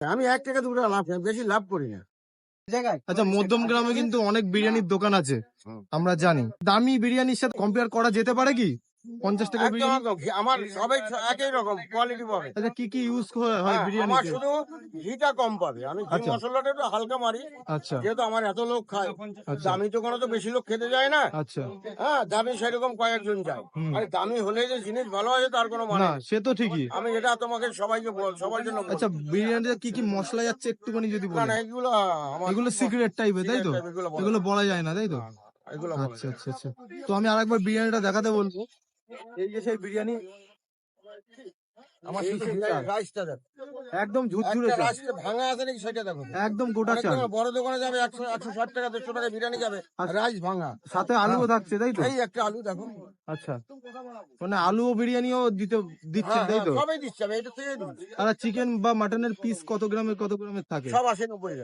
আমি এক টাকা দুটো লাভ করি, বেশি লাভ করি না। আচ্ছা মধ্যম গ্রামে কিন্তু অনেক বিরিয়ানির দোকান আছে আমরা জানি। দামি বিরিয়ানির সাথে কম্পেয়ার করা যেতে পারে কি? পঞ্চাশ টাকা বিরিয়ানি? আমার সবাই একই রকম কোয়ালিটি পাবে। আচ্ছা কি কি ইউজ হয় হ্যাঁ, আমার শুধু ঘিটা কম পাবে। আমি ঘি আচ্ছা। মশলাটা একটু হালকা মারি আচ্ছা। যেহেতু আমার এত লোক খায়। আচ্ছা। দামি তো কোনো তো বেশি লোক খেতে যায় না। আচ্ছা। হ্যাঁ দামি সেরকম কয়েকজন যায়। আরে দামি হলে যে জিনিস ভালো আছে তার কোনো মানে না সে তো ঠিকই। আমি এটা তোমাকে সবাইকে বল সবার জন্য আচ্ছা বিরিয়ানিতে কি কি মশলা যাচ্ছে একটুখানি যদি না বলেন? না এগুলো আমার এগুলো সিক্রেট টাইপের তাই তো? এগুলো বলা যায়। না তাই তো? বলা আচ্ছা আচ্ছা আচ্ছা। তো আমি আরেকবার বিরিয়ানিটা দেখাতে বলব। এই যে সেই বিরিয়ানি আমার। রাইসটা দেখো। একদম ঝুরঝুরে রাইসটা ভাঙা আছে নাকি সেটা দেখো। একদম গোটা চাল। বড় দোকানে যাবে একশো একশো ষাট টাকা দেড়শো টাকা বিরিয়ানি যাবে আচ্ছা। রাইস ভাঙা। সাথে আলুও থাকছে তাই তো? এই একটা আলু দেখো। আচ্ছা। মানে আলু ও বিরিয়ানিও দিতে দিচ্ছেন হ্যাঁ, তাই হ্যাঁ, তো? সবাই দিচ্ছে আমি এটা থেকে আর চিকেন বা মাটনের পিস কত গ্রামের কত গ্রামের থাকে? সব আসে নব্বই